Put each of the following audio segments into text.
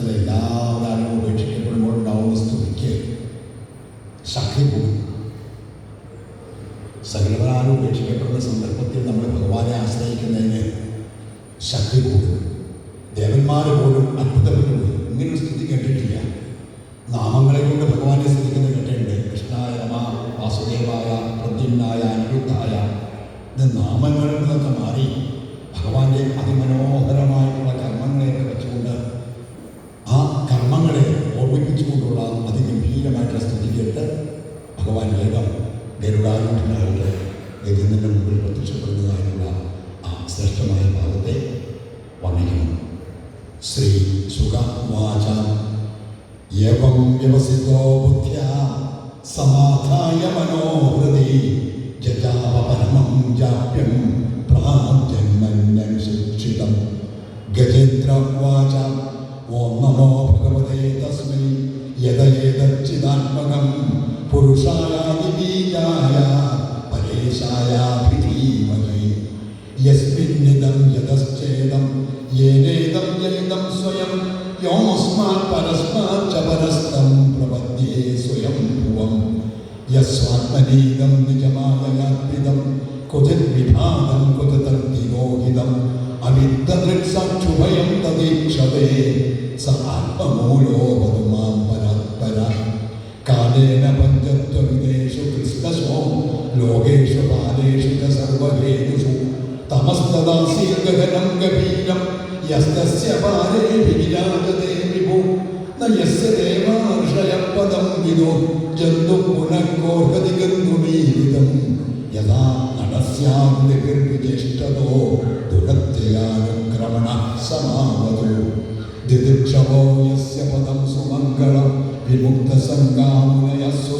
സൃഷ്ടിപ്രപഞ്ചത്തിലെ എല്ലാവരും ഉപേക്ഷിക്കപ്പെടുമ്പോൾ ഉണ്ടാവുന്ന സ്തുതിക്ക് ശക്തി പോകും സകലവരാലും ഉപേക്ഷിക്കപ്പെടുന്ന സന്ദർഭത്തിൽ നമ്മൾ ഭഗവാനെ ആശ്രയിക്കുന്നതിന് ശക്തി പോകും ദേവന്മാർ പോലും അത്ഭുതപ്പെട്ടു പോയി ഇങ്ങനെ സ്തുതി കേട്ടിട്ടില്ല. നാമങ്ങളെ കൊണ്ട് ഭഗവാനെ സ്തുതിക്കുന്നത് കേട്ടിട്ടുണ്ട്. കൃഷ്ണായ രമ വാസുദേവായ പ്രദ്യുമ്നായ അനിരുദ്ധായ. ഇത് നാമങ്ങളിൽ നിന്നൊക്കെ മാറി ഏവം വ്യവസിതോ ബുദ്ധ്യ സമാധായ മനോഹൃതി ജജാപ പരമം ജാപ്യം പ്രാജന്മന്യം ശിക്ഷിതം ഗജേന്ദ്രവാച ഓം നമോ ഭഗവതേ തസ്മൈ യദയേതച്ചിദാത്മകം പുരുഷായാദിബീജായ പരേശായാഭിധീമഹേ യസ്മിന്നിതം യതശ്ചേദം യേനേതം യൈദം സ്വയം യോമസ്മാൻ പരസ്മാത് യസ്വാത്മനീദം നിജമായയാത്മിതം ക്വചിത് വിഭാഗം ക്വചിതർത്തിരോഹിതം അവിദ്ദൃക്സാക്ഷുഭയം തദീക്ഷതേ സ ആത്മമൂലോപതുമാം പരാത്പര കാലേന പഞ്ചത്വവിദേഷു ക്രിസ്തസോ ലോകേഷു പാലേഷു ച സർവഹേതുഷു തമസ്തദാസീർഗഹനം ഗഭീരം യസ്തസ്യ പാരേ വിരാജതേ വിഭു ന യസ്യ ദേവാർഷയ പദം വിദോ ജന്തു യഥാ നടസ്യാം നടസ്യാഗ്നിർവിചേഷ്ടതോ ദുരത്യയാനുക്രമണ സമാവതു. ദിദിക്ഷവോ യസ്യ പദം സുമംഗളം വിമുക്തസംഗാമുനയസ്സു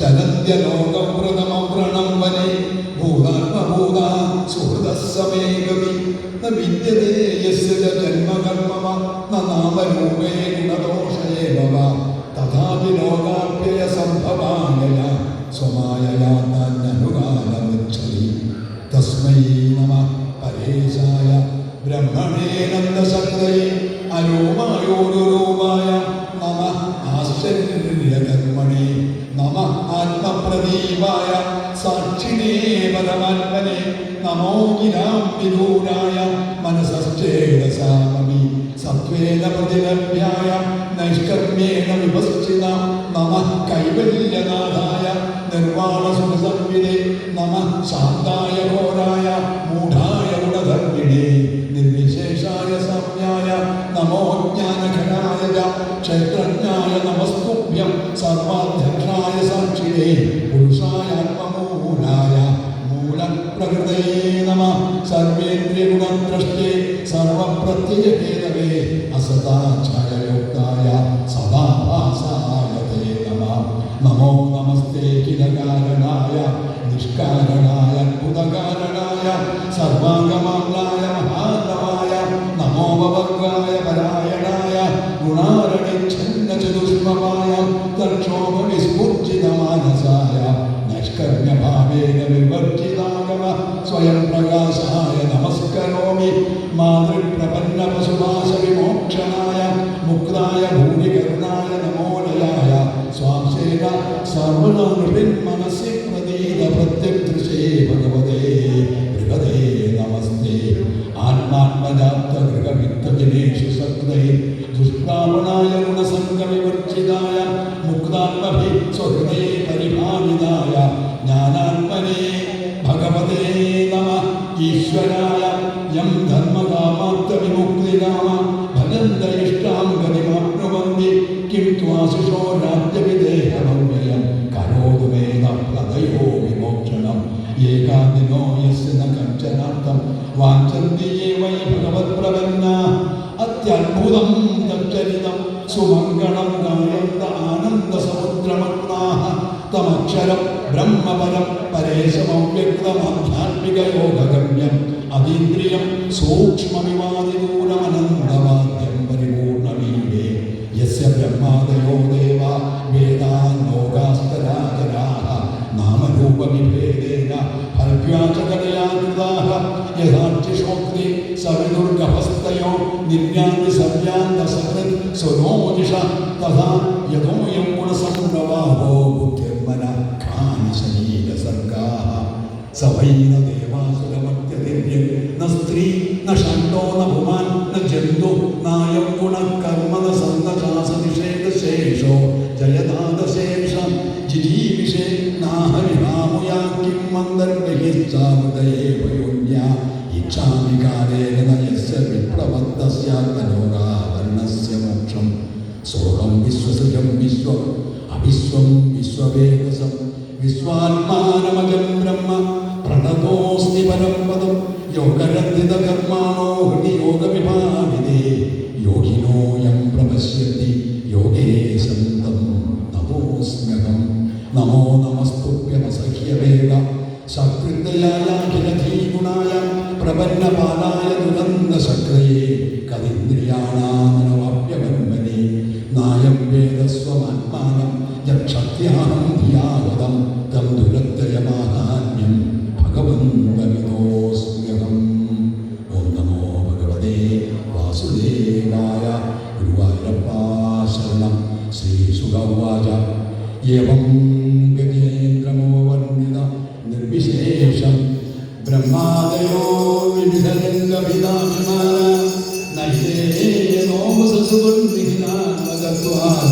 ചലന്ത്യ ലോകം വനെ ഭൂതാത്മഭൂതാ സുഹൃതസ്സമേ ഗതി ന വിദ്യതേ യസ്യ ജന്മകർമ്മ നാമരൂപേ ഗുണദോഷേ ഭവ തഥാപി ലോകാപ്യയ സംഭവായയ സ്വമായയാ താന്യനുകാലമുച്ഛതി തസ്മൈ നമ പരേശായ ബ്രഹ്മണേ നന്ദശക്തയെ അരൂപായോരുരൂപായ നമ ആശ്ചര്യകർമ്മണേ. നമ ആത്മപ്രദീപായ സാക്ഷിണേ പരമാത്മനെ. നമോ ഗിരാം വിദൂരായ മനസശ്ചേതസാമി. സത്വേന പ്രതിലഭ്യായ നൈഷ കൈവല്യനാഥായ നിർവാണ സുഖസംവിദേ നമ ശാന്തായ ഘോരായ മൂഢായ ഗുണധർമ്മിണേ നിർവിശേഷായ സൗമ്യായ നമോ ജ്ഞാനഘനായ ക്ഷേത്രജ്ഞായ നമസ്തുഭ്യം സർവാധ്യക്ഷായ സാക്ഷിണേ പുരുഷായ ആത്മമൂലായ മൂലപ്രകൃതേ നമ സർവേന്ദ്രിയഗുണദ്രഷ്ടേ സർവപ്രത്യയഹേതവേ അസദാച്ഛായയുക്തായ നമോ നമസ്തേ കിടകാരണായ നിഷ്കാരണായ അത്ഭുതകാരണായ സർവാംഗമാംഗായ സർവനൃപിൻ മനസ്സി പ്രതീത പ്രത്യദൃശേ ഭഗവതേ ബൃഹദേ നമസ്തേ. ആത്മാത്മജാപ്ത ഗൃഹവിത്തജനേഷു സക്തൈ ദുഷ്പ്രാവണായ ഗുണസംഗവിവർജിതായ മുക്താത്മഭി അത്യത്ഭുതം തച്ചരിതം സുമംഗളം ഗായന്ത ആനന്ദസമുദ്രമഗ്നാഃ തമക്ഷരം ബ്രഹ്മപരം പരേശമവ്യക്തമാധ്യാത്മികയോഗഗമ്യം അതീന്ദ്രിയം സൂക്ഷ്മവിവാദിദൂരമനന്തവാദ്യം പരിപൂർണമീവേ യസ്യ ബ്രഹ്മാദയോ ദേവ വേദാന്നോകാസ്തരാജരാः നാമരൂപവിഭേദേന ഫൽഭ്യാചകടയാ കൃതാഹ യഥാർത്ഥിഷോക്തി സവിതുർഗഭസ്തയോ നിര്യാന്തി മാനുഷ തഥാ യഥോയം ഗുണസംപ്രവാഹോ ബുദ്ധിർമന കാനി ശരീരസർഗാഃ സവൈന ദേവാസുരമത്യതിര്യൻ ന സ്ത്രീ ന ഷണ്ടോ ന ഭുമാൻ ന ജന്തു നായം ഗുണകർമ്മ ന സന്തചാസനിഷേധശേഷോ ജയദാതശേഷം ജിജീവിഷേ നാഹരിഹാമുയാ കിം മന്ദർബഹിശ്ചാമൃതയേ വയോന്യ ഇച്ഛാമി കാലേന യസ്യ വിപ്ലവന്തസ്യാത്മലോകാവരണസ്യ മോക്ഷം സോഹം വിശ്വസജം വിശ്വം അവിശ്വം വിശ്വവേദസം വിശ്വാത്മാനമകം ബ്രഹ്മ പ്രണതോസ്തി പരം പദം യോഗരദ്ധിത കർമാണോ ഹൃദി യോഗവിഭാവിതേ യോഗിനോ യം പ്രപശ്യന്തി യോഗേ സന്തം നമോസ്മ്യഹം. നമോ നമസ്തുഭ്യമസഹ്യവേദ ശക്തിദയാഖിലധീഗുണായ പ്രപന്നപാലായ ദുരന്തശക്രയേ കവിന്ദ്രിയാണാമനവാപ്യമന്മനെ ഭഗവതേ വാസുദേവായ ഗുരുവായൂരപ്പാ ശരണം ശ്രീസുഖവാച ഏവം ഗജേന്ദ്രമോ വർണിത നിർവിശേഷം. ബ്രഹ്മാദയോ വിവിധലിംഗഭിലാഭിമാന നൈതേ നോമസസുഗുൺവിഹിനാമഗത്വാൻ